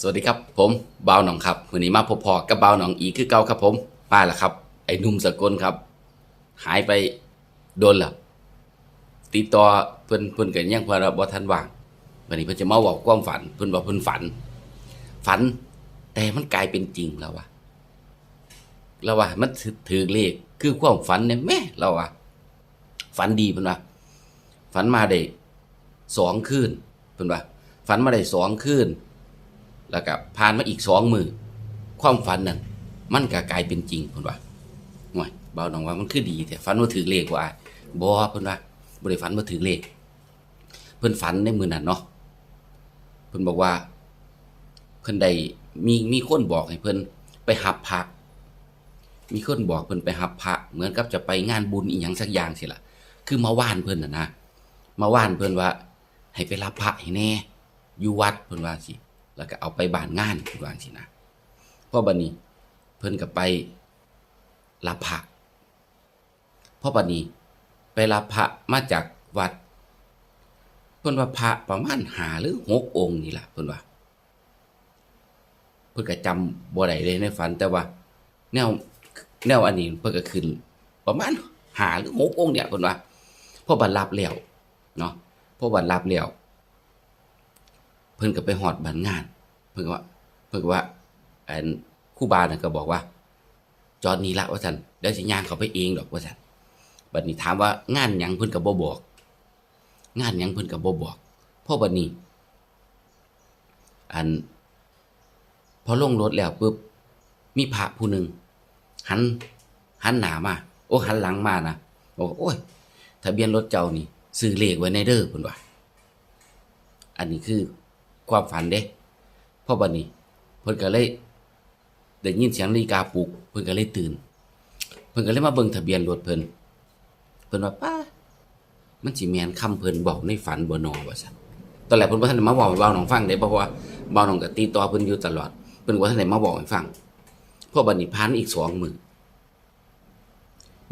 สวัสดีครับผมบ่าวหนองครับวันนี้มาพบพอกับบ่าวหนองอีกคือเก่าครับผมมาล้วครับ ไอ้นุ่มสกลครับ หายไปโดนล้วติดต่อเพิ่อนเพิ่อนกันยังเพิ่นว่าบ่ทันว่างวันนี้เพิ่อนจะมาบอกความฝัน เพิ่อนว่าเพิ่อนฝัน ฝัน แต่มันกลายเป็นจริงแล้วว่ะแล้วว่ามันถือเลขคือความฝันเนี่ยแม่เราว่าฝันดีเพิ่อนว่าฝันมาได้สองคืนเพิ่อนว่าฝันมาได้สองคืน แล้วก็ผ่านมาอีกสองมือความฝันนั้นมันก็กลายเป็นจริงเพิ่นว่าห่วยเบาหนองว่ามันคือดีแต่ฝันว่าถือเลขว่าบ่เพิ่นว่าบ่ได้ฝันว่าถือเลข เพิ่นฝันในมือนั้นเนาะเพิ่นบอกว่า เพิ่นได้มีมีคนบอกให้เพิ่นไปหับพระมีคนบอกเพิ่นไปหับพระเหมือนกับจะไปงานบุญอีหยังสักอย่างสิล่ะ คือมาว่านเพิ่นน่ะนะมาว่านเพิ่นว่า ให้ไปรับพระให้แน่อยู่วัดเพิ่นว่าสิ แล้วก็เอาไปบานงานคือว่าจังซี่นะเพราะบัดนี้ เพิ่นก็ไปรับพระเพราะบัดนี้ ไปรับพระมาจากวัดเพิ่นว่าพระประมาณหาหรือหกองค์นี่ล่ะเพิ่นว่า เพิ่นก็จำบ่ได้เลยในฝัน แต่ว่า แนวแนวอันนี้เพิ่นก็ขึ้นประมาณหาหรือหกองค์เนี่ยเพิ่นว่าพอบัดรับแล้วเนาะพอบัดรับแล้ว เพิ่นก็ไปหอดบันงาน เพิ่นก็ว่า เพิ่นก็ว่าอันคู่บาน่ะก็บอกว่า จอดนี้ละว่าซั่นเดี๋ยวสิย่างเขาไปเองดอกว่าซั่นบัดนี้ถามว่างานหยังเพิ่นก็บ่บอก งานหยังเพิ่นก็บ่บอกเพราะบัดนี้ อัน พอลงรถแล้วปุ๊บมีพระผู้หนึ่งหันหันหนามาโอ้หันหลังมานะบอกโอ้ยทะเบียนรถเจ้านี่ซื้อเลขไว้ในเด้อเพิ่นว่าอันนี้คือ ความฝันเด้พราะบัดนี้เพิ่นก็เลยได้ยินเสียงนาฬิกาปลุกเพิ่นก็เลยตื่น เพิ่นก็เลยมาเบิ่งทะเบียนรถเพิ่นเพิ่นว่าป้ามันสิแม่นคำเพิ่นบอกในฝันบ่นอว่าซั่นตอนแรกเพิ่นบ่ทันได้มาบอกให้เบาหนองฟังเด้เพราะว่าเบาหนองก็ติดต่อเพิ่นอยู่ตลอดเพิ่นบ่ทันได้มาบอกให้ฟังพราะบัดนี้ผ่านอีกสองมื้อ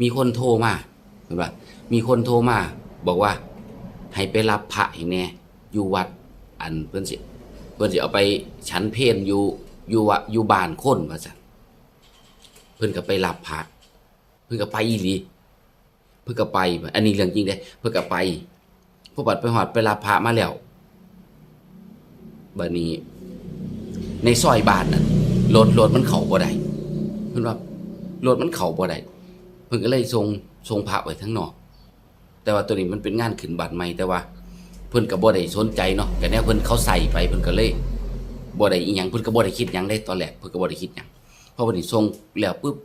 มีคนโทรมาเห็นป่ะมีคนโทรมา บอกว่า ให้ไปรับพระให้แน่อยู่วัด อันเพิ่นสิ พิ่นสิเอาไปฉันเพลอยู่อยู่วะอยู่บ้านคนว่าซั่นเพิ่นก็ไปรับพระเพิ่นก็ไปอีหลีเพิ่นก็ไป อันนี้เรื่องจริงเด้เพิ่นก็ไปพอบัดไปฮอดไปรับพระมาแล้วบัดนี้ ในซอยบ้านนั้นรถรถมันเข้าบ่ได้เพิ่นว่ารถมันเข้าบ่ได้เพิ่นก็เลยส่งส่งพระไว้ทั้งนอก แต่ว่าตัวนี้มันเป็นงานขึ้นบัตรใหม่แต่ว่า พิ่นก็บ่ได้สนใจเนาะแต่แนวเพิ่นเขาใส่ไปเพิ่นก็เลยบ่ได้อีหยังเพิ่นก็บ่ได้คิดหยังเลยตอนแรกเพิ่นก็บ่ได้คิดหยังพอวันนี้ส่งแล้วปุ๊บ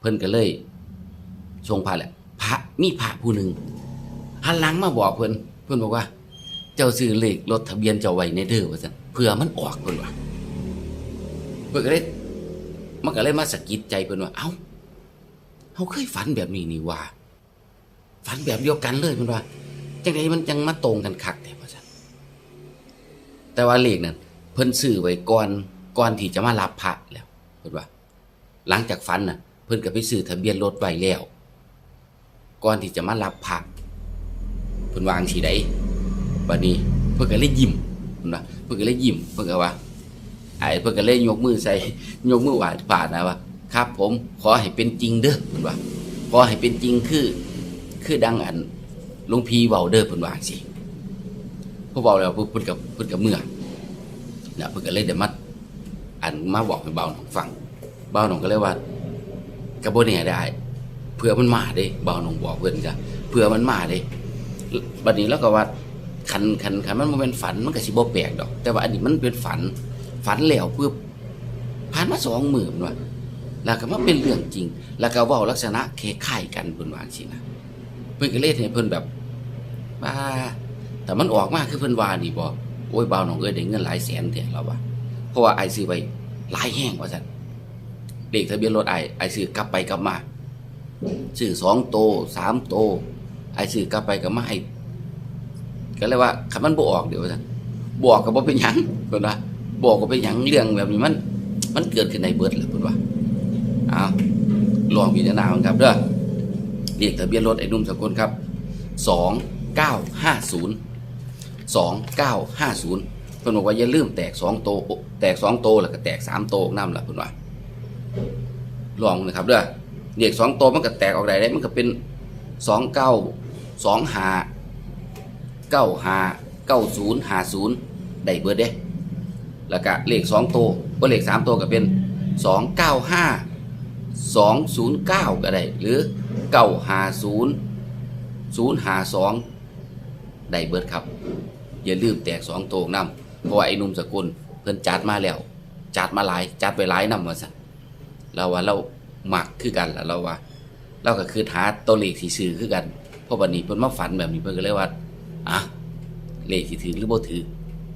เพิ่นก็เลยส่งพระแหละพระมีพระผู้หนึ่งหันหลังมาบอกเพิ่นเพิ่นบอกว่า เจ้าซื้อเลขรถทะเบียนเจ้าไว้ในเด้อว่าซั่นเผื่อมันออกเพิ่นว่าเพิ่นก็เลยมันก็เลยมาสะกิดใจเพิ่นว่า เอ้าเฮาเคยฝันแบบนี้นี่ว่าฝันแบบเดียวกันเลยเพิ่นว่า จังไดมันจังมาตรงกันคักแท้ว่าซั่นแต่ว่าเลขนั้นเพิ่นซื้อไว้ก่อนก่อนที่จะมารับพระแล้วเพิ่นว่า หลังจากฝันน่ะ เพิ่นก็ไปซื้อทะเบียนรถไว้แล้วก่อนที่จะมารับพระเพิ่นวางสิได้บัดนี้เพิ่นก็เลยยิ้มเพิ่นว่าเพิ่นก็เลยยิ้มเพิ่นก็ว่าไอ้เพิ่นก็เลยยกมือใส่ยกมือไหว้ผ่านนะว่าครับ ผมขอให้เป็นจริงเด้อเพิ่นว่าขอให้เป็นจริงคือ คือดังอัน ลุงพีเว้าเด้อเพิ่นว่าจังซี่พอเว้าแล้วปุ๊บเพิ่นกับเพิ่นกับเมื่อนะเพิ่นก็เลยได้มาอันมาบอกให้เบาหนองฟังเบาหนองก็เลยว่าก็บ่แน่ยได้เผื่อมันมาเด้เบาหนองบอกเพิ่นจ้ะเผื่อมันมาเด้บัดนี้แล้วก็ว่าคันคันคันมันบ่เป็นฝันมันก็สิบ่แปลกดอก แต่ว่าอันนี้มันเป็นฝัน ฝันแล้วปุ๊บผ่านมาสองมื้อมันว่าแล้วก็มาเป็นเรื่องจริง แล้วก็ว้าลักษณะคล้ายๆกันเพิ่นว่างซี่นะเพิ่นก็เลยให้เพิ่นแบบ ว่าแต่มันออกมาคือเพิ่นว่านี่บ่โอ้ยบ่าวน้องเอ้ยได้เงินหลายแสนแท้แล้ววะเพราะว่าไอซื้อไว้หลายแห้งว่าซั่นเลขทะเบียนรถไอไอซื้อกลับไปกลับมาซื้อสองโตสามโต ไอซื้อกลับไปกลับมาให้ก็เลยว่าคันมันบ่ออกเดี๋ยวซั่นบอกก็บ่เป็นหยังเพิ่นว่าบอกก็เป็นหยังเรื่องแบบนี้มัน มันเกิดขึ้นในเบิดแหละเพิ่นว่าเอาลองพิจารณากันครับเด้อเลขทะเบียนรถไอ้นุ่มสกุลครับสอง 2950 2950เพิ่นบอกว่าอย่าลืมแตก2โตแตก2โตแล้วก็แตก3โตน้ำล่ะเพิ่นว่าลองนะครับเด้อเขสองโตมันก็แตกออกได้มันก็เป็น 29 25 95 90 50ได้เบิดเด้แล้วก็เลข2โตบ่เลข3โตก็เป็น 295 209 ก็ได้ หรือ 950 052 ได้เบิดครับ อย่าลืมแตกสองตัวนํเพราะว่าไอ้นุ่มสกุลเพิ่นจัดมาแล้ว จัดมาหลาย จัดไปหลายนำว่าสั่นเราว่าเราหมักคือกันละเราว่า เราก็คือหาตัวเลขที่ซื้อคือกันเพราะวันนี้เพิ่นมาฝันแบบนี้เพิ่นก็เลยว่าอะเลขที่ถือหรือบ่ถือ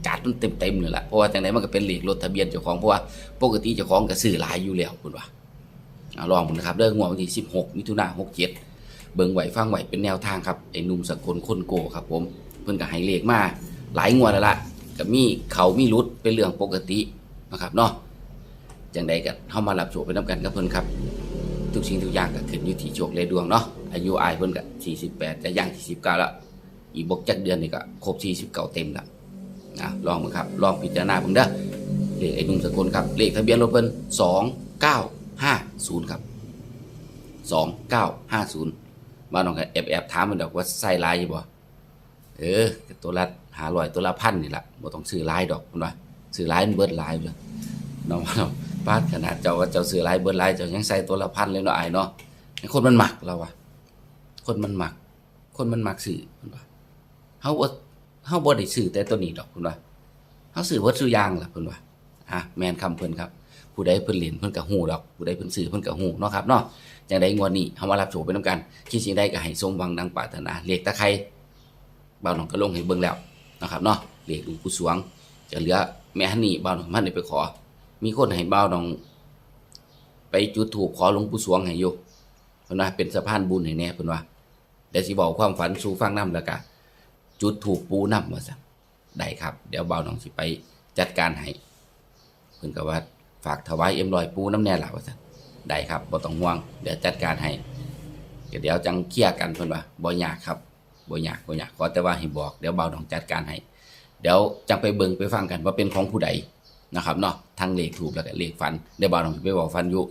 จัดมันเต็มๆเลยล่ะเพราะว่าจังไดมันก็เป็นเลขรถทะเบียนเจ้าของเพราะว่าปกติเจ้าของก็ซื้อหลายอยู่แล้วคุณว่าเอาลองผมนะครับเรื่องงวดวันที่16มิถุนายน67 เบิ่งไหวฟังไหวเป็นแนวทางครับไอ้นุ่มสกุลคนโกครับผมเพิ่นก็ให้เลขมาหลายงวดแล้วละก็มีเขามีรุดเป็นเรื่องปกตินะครับเนาะจังใดก็เข้ามารับโชคไปน้ากันกับเพิ่นครับทุกสิ่งทุกอย่างก็ขึ้นอยู่ที่โชคเละดวงเนาะอายุอายเพิ่นก็ปดจะย่างสี่สิบแล้วอีกบกจักเดือนนี่ก็ครบสี่สิบเก้าเต็มละนะลองมึงครับลองพิจารณาเพิ่นเด้อเลขไอ้นุ่มสกุลครับเลขทะเบียนรถเพิ่นสองเก้าห้าศูนย์ครับสองเก้าห้าศูนย์ บ้านน้องก็แอบแอบถามมันดอกว่าใส่ลายอยู่บ่เออตัวละหาลอยตัวละพันนี่แหละบ่ต้องซื้อลายดอกมันว่าซื้อลายมันเบิดลายเลยน้องน้องป้าขนาดเจ้าก็เจ้าซื้อลายเบิดลายเจ้ายังใส่ตัวละพันเลยเนาะไอ้เนาะคนมันหมักเราวะคนมันหมัก คนมันหมักสื่อมันว่าเฮาบ่เฮาบ่ได้ซื้อแต่ตัวนี้ดอกคุณว่าเฮาซื้อวัตถุยางล่ะคุณว่าอะแมนคำเพิ่นครับ ผู้ใดเพิ่นเล่นเพิ่นก็ฮู้ดอกผู้ใดเพิ่นซื้อเพิ่นก็ฮู้เนาะครับเนาะจังได๋งวดนี้เฮามารับโชคไปนํกัน คิดสิ่งใดก็ให้สมหวังดังปรารถนาเลขตะไคร้บ่าวน้องก็ลงให้เบิ่งแล้วนะครับเนาะเลขหลวงปู่สวง จะเหลือแม่ฮันนี่บ่าวน้องมันได้ไปขอ มีคนให้บ่าวน้อง ไปจุดธูปขอหลวงปู่สวงให้อยู่เพิ่นว่าเป็นสะพานบุญให้แน่เพิ่นว่าเดี๋ยวสิบอกความฝันสู่ฟังนํแล้วก็จุดถูกปูนำว่าสั่นได้ครับ เดี๋ยวเบาหนองสิไปจัดการให้เพิ่นก็ว่า ฝากถวายเอ็มลอยปูน้ำแน่หล่ะว่าสั่นได้ครับบ่ต้องห่วง เดี๋ยวจัดการให้เดี๋ยวจังเคลียร์กันเพิ่นว่าบ่ยากครับบ่ยากบ่ยากขอแต่ว่าให้บอกเดี๋ยวเบาหนองจัดการให้เดี๋ยวจังไปเบิ่งไปฟังกันว่าเป็นของผู้ใดนะครับเนาะทั้งเลขถูกแล้วก็เลขฟันเดี๋ยวเบาหนองไปบอกฟันอยู่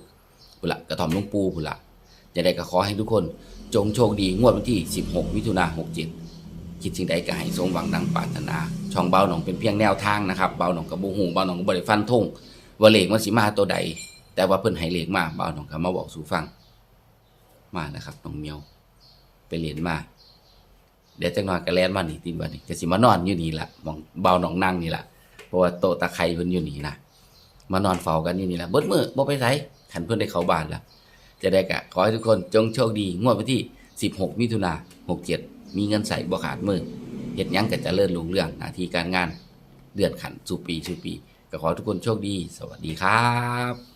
พุ่นละกระถอมลวงปูพุ่นละจะได้ก็ขอให้ทุกคนจงโชคดีงวดวันที่ 16 มิถุนายน67คิดสิ่งใดก็ให้สมหวังดังปรารถนา ช่องเบาหนองเป็นเพียงแนวทางนะครับ เบาหนองกับบูหูเบาหนองกับบริฟันทง ว่าเลขมันสิมาตัวใด แต่ว่าเพิ่นให้เลขมาเบาหนองก็มาบอกสู่ฟัง มานะครับน้องเมียว ไปเรียนมา เดี๋ยวจังหน่อยก็แล่นมานี่ติบัดนี้ก็สิมานอนอยู่นี่ล่ะมองเบาหนองนั่งนี่ล่ะเพราะว่าโต๊ะตะไคร้เพิ่นอยู่นี่นะมานอนเฝ้ากันอยู่นี่ล่ะเบิดมื้อบ่ไปไสคันเพิ่นได้เข้าบ้านล้วจะได้ก็ขอให้ทุกคนจงโชคดีงวดวันที่ 16 มิถุนายน67 มีเงินใส่บ่ขาดมือเฮ็ดหยังก็จะเลื่อนลุงเรื่องหน้าที่การงานเลื่อนขันสู่ปีสู่ปี ก็ขอทุกคนโชคดี สวัสดีครับ